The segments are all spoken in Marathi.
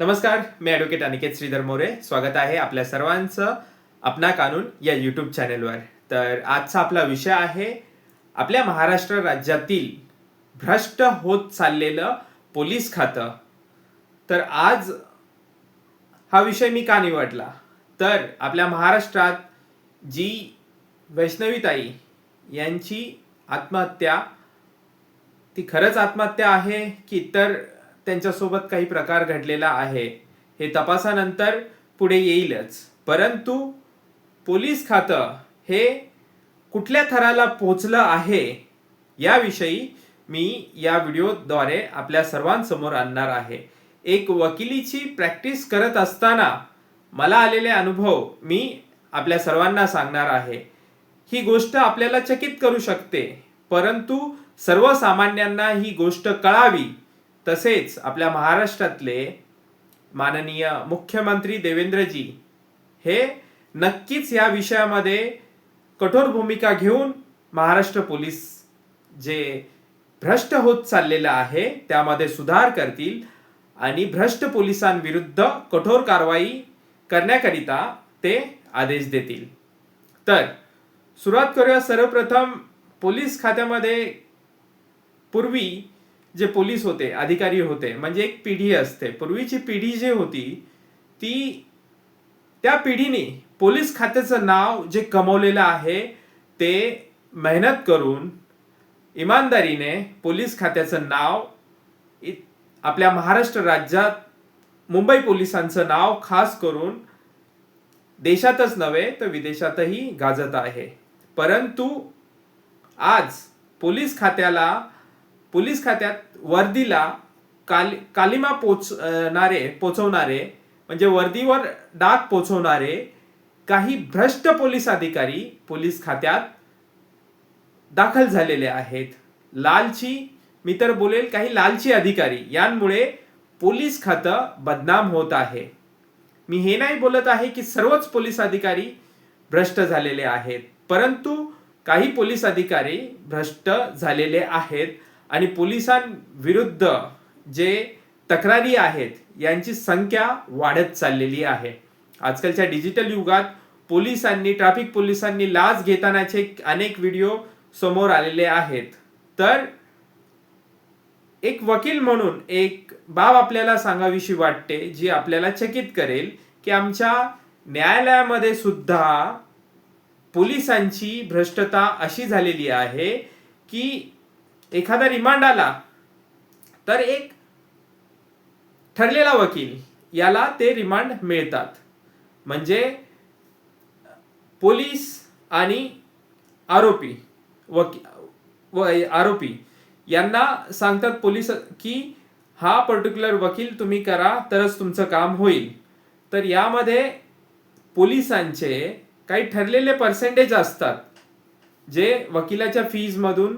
नमस्कार मी ॲडव्होकेट अनिकेत श्रीधर मोरे. स्वागत आहे आपल्या सर्वांचं अपना कानून या यूट्यूब चॅनेलवर तर आजचा आपला विषय आहे आपल्या महाराष्ट्र राज्यातील भ्रष्ट होत चाललेलं पोलीस खातं. तर आज हा विषय मी का निवडला? तर आपल्या महाराष्ट्रात जी वैष्णवीताई यांची आत्महत्या ती खरंच आत्महत्या आहे की तर त्यांच्यासोबत काही प्रकार घडलेला आहे. हे तपासानंतर पुढे येईलच. परंतु पोलीस खातं हे कुठल्या थराला पोचलं आहे याविषयी मी या व्हिडिओद्वारे आपल्या सर्वांसमोर आणणार आहे. एक वकिलीची प्रॅक्टिस करत असताना मला आलेले अनुभव मी आपल्या सर्वांना सांगणार आहे. ही गोष्ट आपल्याला चकित करू शकते. परंतु सर्वसामान्यांना ही गोष्ट कळावी तसेच आपल्या महाराष्ट्रातले माननीय मुख्यमंत्री देवेंद्रजी हे नक्कीच या विषयामध्ये कठोर भूमिका घेऊन महाराष्ट्र पोलीस जे भ्रष्ट होत चाललेलं आहे त्यामध्ये सुधार करतील आणि भ्रष्ट पोलिसांविरुद्ध कठोर कारवाई करण्याकरिता ते आदेश देतील. तर सुरुवात करूया. सर्वप्रथम पोलीस खात्यामध्ये पूर्वी जे पोलीस होते अधिकारी होते म्हणजे एक पिढी असते. पूर्वीची पिढी जी होती ती त्या पिढीने पोलीस खात्याचं नाव जे कमवलेलं आहे ते मेहनत करून इमानदारीने पोलीस खात्याचं नाव आपल्या महाराष्ट्र राज्यात मुंबई पोलिसांचं नाव खास करून देशातच नव्हे तर विदेशातही गाजत आहे. परंतु आज पोलीस खात्याला पोलीस खात्यात वर्दीला काल कालिमा पोचणारे पोचवणारे म्हणजे वर्दीवर डाग पोचवणारे काही भ्रष्ट पोलीस अधिकारी पोलीस खात्यात दाखल झालेले आहेत. लालची मी तर बोलेल काही लालची अधिकारी यांमुळे पोलीस खातं बदनाम होत आहे. मी हे नाही बोलत आहे की सर्वच पोलीस अधिकारी भ्रष्ट झालेले आहेत परंतु काही पोलीस अधिकारी भ्रष्ट झालेले आहेत. आणि पोलिसांविरुद्ध जे तक्रारी आहेत यांची संख्या वाढत चाललेली आहे. आजकालच्या डिजिटल युगात पोलिसांनी ट्रॅफिक पोलिसांनी लाच घेतानाचे अनेक व्हिडिओ समोर आलेले आहेत. तर एक वकील म्हणून एक बाब आपल्याला सांगावीशी वाटते जी आपल्याला चकित करेल की आमच्या न्यायालयामध्ये सुद्धा पोलिसांची भ्रष्टता अशी झालेली आहे की एखादा रिमांड आला तर एक ठरलेला वकील याला ते रिमांड मिळतात. म्हणजे पोलीस आणि आरोपी वकी व आरोपी यांना सांगतात पोलीस की हा पर्टिक्युलर वकील तुम्ही करा तरच तुमचं काम होईल. तर यामध्ये पोलिसांचे काही ठरलेले पर्सेंटेज असतात जे वकिलाच्या फीजमधून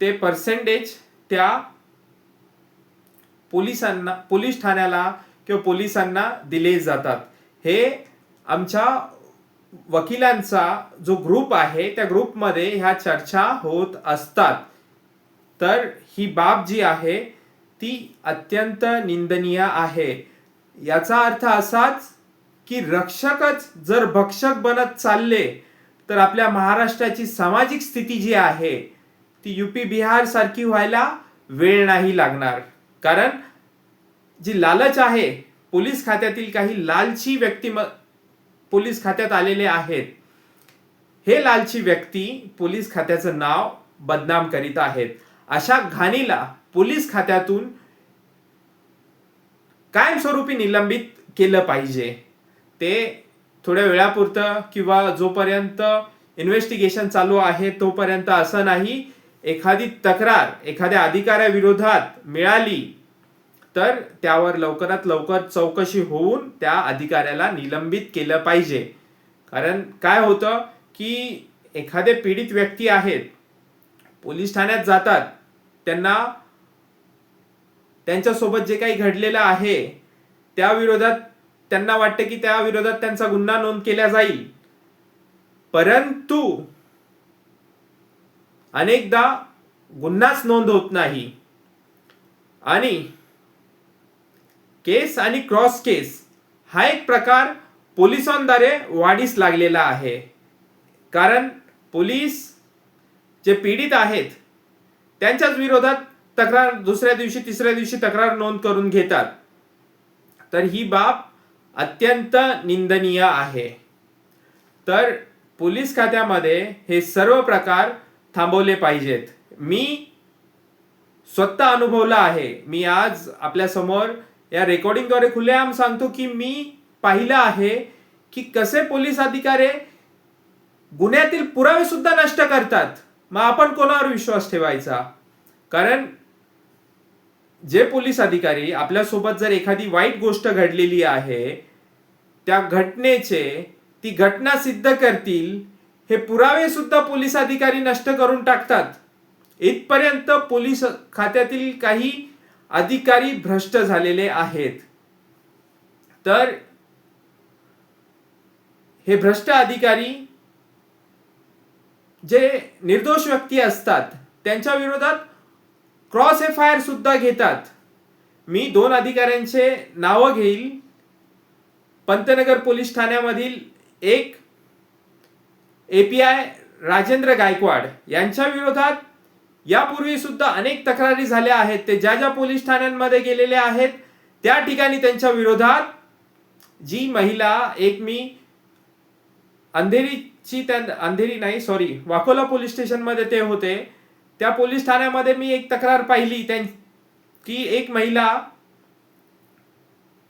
ते पर्सेंटेज त्या पोलिसांना पोलीस ठाण्याला किंवा पोलिसांना दिले जातात. हे आमच्या वकिलांचा जो ग्रुप आहे त्या ग्रुपमध्ये ह्या चर्चा होत असतात. तर ही बाब जी आहे ती अत्यंत निंदनीय आहे. याचा अर्थ असाच की रक्षकच जर भक्षक बनत चालले तर आपल्या महाराष्ट्राची सामाजिक स्थिती जी आहे ती युपी बिहार सारखी व्हायला वेळ नाही लागणार. कारण जी लालच आहे पोलीस खात्यातील काही लालची व्यक्ती पोलीस खात्यात आलेले आहेत. हे लालची व्यक्ती पोलीस खात्याचं नाव बदनाम करीत आहेत. अशा घाणीला पोलीस खात्यातून कायमस्वरूपी निलंबित केलं पाहिजे. ते थोड्या वेळापुरतं किंवा जोपर्यंत इन्व्हेस्टिगेशन चालू आहे तोपर्यंत असं नाही एखादी तक्रार एखाद्या अधिकाऱ्याविरोधात मिळाली तर त्यावर लवकरात लवकर चौकशी होऊन त्या अधिकाऱ्याला निलंबित केलं पाहिजे. कारण काय होतं की एखादे पीडित व्यक्ती आहेत पोलीस ठाण्यात जातात त्यांना त्यांच्यासोबत जे काही घडलेलं आहे त्या विरोधात त्यांना वाटतं की त्या विरोधात त्यांचा गुन्हा नोंद केला जाईल. परंतु अनेकदा गुन्हाच नोंद होत नाही. आणि केस आणि क्रॉस केस हा एक प्रकार पोलिसांद्वारे वाढीस लागलेला आहे. कारण पोलीस जे पीडित आहेत त्यांच्याच विरोधात तक्रार दुसऱ्या दिवशी तिसऱ्या दिवशी तक्रार नोंद करून घेतात. तर ही बाब अत्यंत निंदनीय आहे. तर पोलीस खात्यामध्ये हे सर्व प्रकार थांबवले पाहिजेत. मी स्वतः अनुभवला आहे. मी आज आपल्यासमोर या रेकॉर्डिंगद्वारे खुलेआम सांगतो की मी पाहिलं आहे की कसे पोलीस अधिकारी गुन्ह्यातील पुरावे सुद्धा नष्ट करतात. मग आपण कोणावर विश्वास ठेवायचा? कारण जे पोलीस अधिकारी आपल्यासोबत जर एखादी वाईट गोष्ट घडलेली आहे त्या घटनेचे ती घटना सिद्ध करतील हे पुरावे सुद्धा पोलीस अधिकारी नष्ट करून टाकतात. इथपर्यंत पोलीस खात्यातील काही अधिकारी भ्रष्ट झालेले आहेत. तर हे भ्रष्ट अधिकारी जे निर्दोष व्यक्ती असतात त्यांच्या विरोधात क्रॉस एफ आय आर सुद्धा घेतात. मी दोन अधिकाऱ्यांचे नावं घेईल. पंतनगर पोलीस ठाण्यामधील एक A P I Rajendra Gaikwad यांच्या विरोधात यापूर्वी सुद्धा अनेक तक्रारी झाल्या आहेत. ते ज्या ज्या पोलीस ठाण्यांमध्ये गेलेले आहेत त्या ठिकाणी त्यांच्या विरोधात जी महिला एक मी अंधेरीची त्या अंधेरी नाही सॉरी वाकोला पोलीस स्टेशनमध्ये ते होते. त्या पोलीस ठाण्यामध्ये मी एक तक्रार पाहिली. त्यां की एक महिला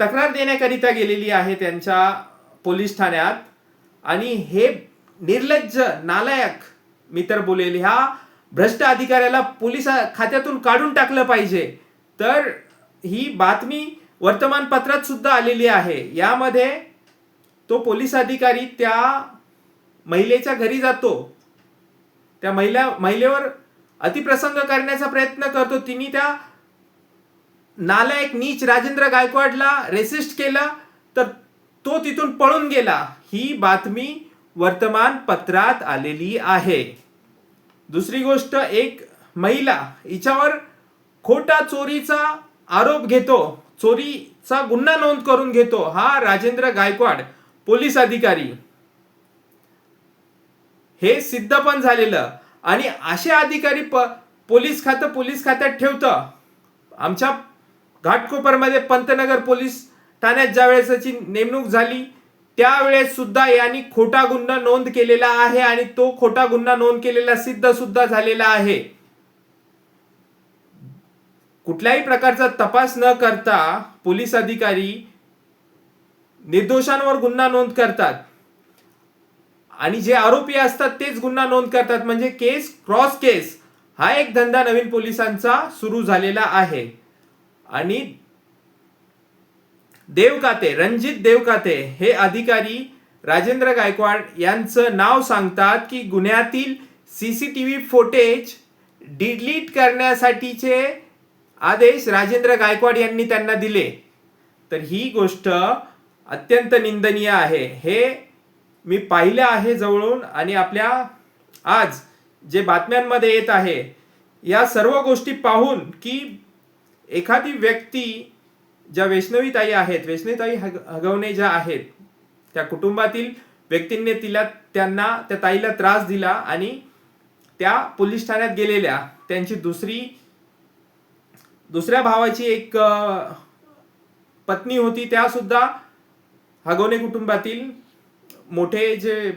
तक्रार देण्याकरिता गेलेली आहे त्यांच्या पोलीस ठाण्यात. आणि हे निर्लज्ज नालायक. मी तर बोलेल ह्या भ्रष्ट अधिकाऱ्याला पोलीस खात्यातून काढून टाकलं पाहिजे. तर ही बातमी वर्तमानपत्रात सुद्धा आलेली आहे. यामध्ये तो पोलीस अधिकारी त्या महिलेच्या घरी जातो. त्या महिला महिलेवर अतिप्रसंग करण्याचा प्रयत्न करतो. तिने त्या नालायक नीच राजेंद्र गायकवाडला रेसिस्ट केलं तर तो तिथून पळून गेला. ही बातमी वर्तमानपत्रात आलेली आहे. दुसरी गोष्ट एक महिला हिच्यावर खोटा चोरीचा आरोप घेतो. चोरीचा गुन्हा नोंद करून घेतो. हा राजेंद्र गायकवाड पोलीस अधिकारी. हे सिद्ध पण झालेलं. आणि असे अधिकारी प पोलीस खातं पोलीस खात्यात ठेवतं. आमच्या घाटकोपरमध्ये पंतनगर पोलीस ठाण्यात ज्या वेळेसची नेमणूक झाली त्यावेळेस सुद्धा यांनी खोटा गुन्हा नोंद केलेला आहे आणि तो खोटा गुन्हा नोंद केलेला सिद्ध सुद्धा झालेला आहे. कुठल्याही प्रकारचा तपास न करता पोलीस अधिकारी निर्दोषांवर गुन्हा नोंद करतात. आणि जे आरोपी असतात तेच गुन्हा नोंद करतात. म्हणजे केस क्रॉस केस हा एक धंदा नवीन पोलिसांचा सुरू झालेला आहे. आणि देवकाते रणजित देवकाते हे अधिकारी राजेंद्र गायकवाड यांचं नाव सांगतात की गुन्ह्यातील C C T V footage delete करण्यासाठीचे आदेश राजेंद्र गायकवाड यांनी त्यांना दिले. तर ही गोष्ट अत्यंत निंदनीय आहे. हे मी पाहिलं आहे जवळून आणि आपल्या आज जे बातम्यांमध्ये येत आहे या सर्व गोष्टी पाहून की एखादी व्यक्ती ज्या वैष्णवीताई आहेत वैष्णवीताई हग हगवणे ज्या आहेत त्या कुटुंबातील व्यक्तींनी तिला त्यांना त्या ताईला त्रास दिला आणि त्या पोलीस ठाण्यात गेलेल्या त्यांची दुसरी दुसऱ्या भावाची एक पत्नी होती त्या सुद्धा हगवणे कुटुंबातील मोठे जे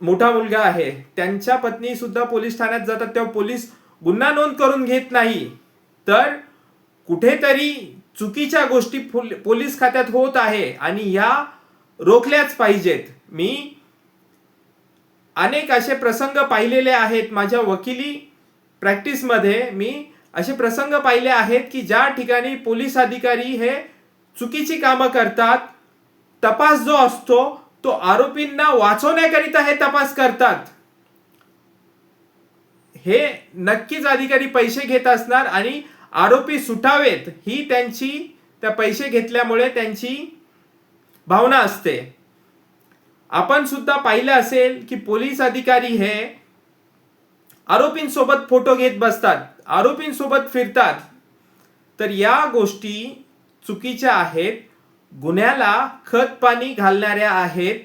मोठा मुलगा आहे त्यांच्या पत्नी सुद्धा पोलीस ठाण्यात जातात तेव्हा पोलीस गुन्हा नोंद करून घेत नाही. तर कुठेतरी चुकीच्या गोष्टी पोलीस खात्यात होत आहे आणि ह्या रोखल्याच पाहिजेत. मी अनेक असे प्रसंग पाहिलेले आहेत माझ्या वकिली प्रॅक्टिसमध्ये. मी असे प्रसंग पाहिले आहेत की ज्या ठिकाणी पोलीस अधिकारी हे चुकीची कामं करतात तपास जो असतो तो आरोपींना वाचवण्याकरिता हे तपास करतात. हे नक्कीच अधिकारी पैसे घेत असणार आणि आरोपी सुटावेत ही त्यांची त्या पैसे घेतल्यामुळे त्यांची भावना असते. आपण सुद्धा पाहिलं असेल की पोलीस अधिकारी हे आरोपींसोबत फोटो घेत बसतात आरोपींसोबत फिरतात. तर या गोष्टी चुकीच्या आहेत. गुन्ह्याला खत पाणी घालणाऱ्या आहेत.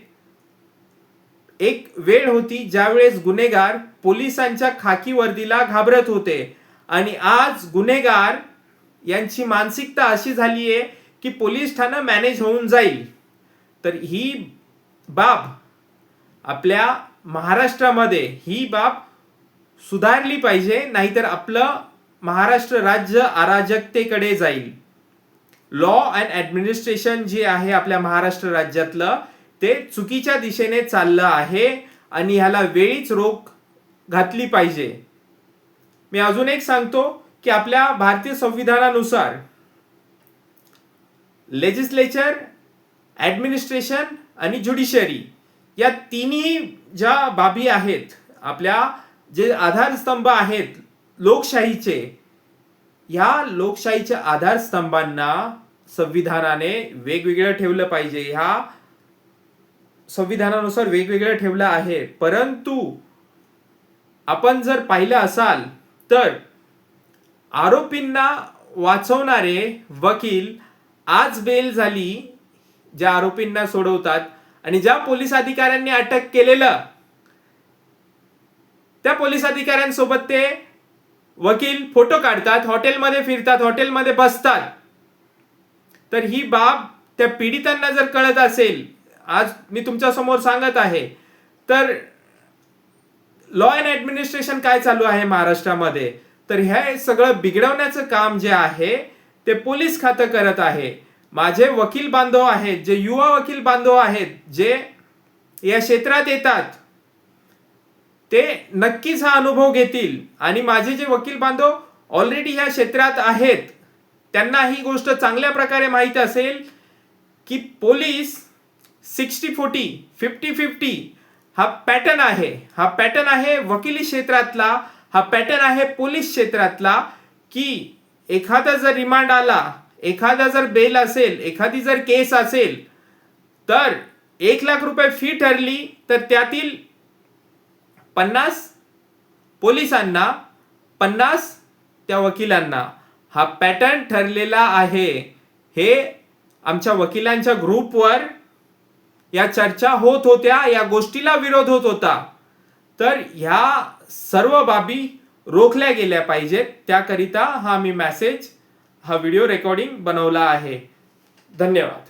एक वेळ होती ज्यावेळेस गुन्हेगार पोलिसांच्या खाकी वर्दीला घाबरत होते. आणि आज गुन्हेगार यांची मानसिकता अशी झाली आहे की पोलीस ठाणं मॅनेज होऊन जाईल. तर ही बाब आपल्या महाराष्ट्रामध्ये ही बाब सुधारली पाहिजे नाहीतर आपलं महाराष्ट्र राज्य अराजकतेकडे जाईल. लॉ अँड ॲडमिनिस्ट्रेशन जे आहे आपल्या महाराष्ट्र राज्यातलं ते चुकीच्या दिशेने चाललं आहे आणि ह्याला वेळीच रोख घातली पाहिजे. मी अजून एक सांगतो की आपल्या भारतीय संविधानानुसार लेजिस्लेचर ऍडमिनिस्ट्रेशन आणि ज्युडिशरी या तिन्ही ज्या बाबी आहेत आपल्या जे आधारस्तंभ आहेत लोकशाहीचे ह्या लोकशाहीच्या आधारस्तंभांना संविधानाने वेगवेगळं ठेवलं पाहिजे. ह्या संविधानानुसार वेगवेगळं ठेवलं आहे. परंतु आपण जर पाहिलं असाल तर आरोपींना वाचवणारे वकील आज बेल झाली ज्या आरोपींना सोडवतात आणि ज्या पोलीस अधिकाऱ्यांनी अटक केलेलं त्या पोलीस अधिकाऱ्यांसोबत ते वकील फोटो काढतात हॉटेलमध्ये फिरतात हॉटेलमध्ये बसतात. तर ही बाब त्या पीडितांना जर कळत असेल आज मी तुमच्यासमोर सांगत आहे तर लॉ अँड ऍडमिनिस्ट्रेशन काय चालू आहे महाराष्ट्रामध्ये? तर हे सगळं बिघडवण्याचं काम जे आहे ते पोलीस खातं करत आहे. माझे वकील बांधव आहेत जे युवा वकील बांधव आहेत जे या क्षेत्रात येतात ते नक्कीच हा अनुभव घेतील. आणि माझे जे वकील बांधव ऑलरेडी ह्या क्षेत्रात आहेत त्यांना ही गोष्ट चांगल्या प्रकारे माहीत असेल की police sixty forty fifty fifty हा पॅटर्न आहे. हा पॅटर्न आहे वकिली क्षेत्रातला हा पॅटर्न आहे पोलीस क्षेत्रातला की एखादा जर रिमांड आला एखादा जर बेल असेल एखादी जर केस असेल तर एक लाख रुपये फी ठरली तर त्यातील पन्नास पोलिसांना पन्नास त्या वकिलांना हा पॅटर्न ठरलेला आहे. हे आमच्या वकिलांच्या ग्रुपवर या चर्चा होत होत्या या गोष्टीला विरोध होत होता. तर ह्या सर्व बाबी रोखल्या गेल्या पाहिजेत. त्याकरिता हा मी मॅसेज हा व्हिडिओ रेकॉर्डिंग बनवला आहे. धन्यवाद.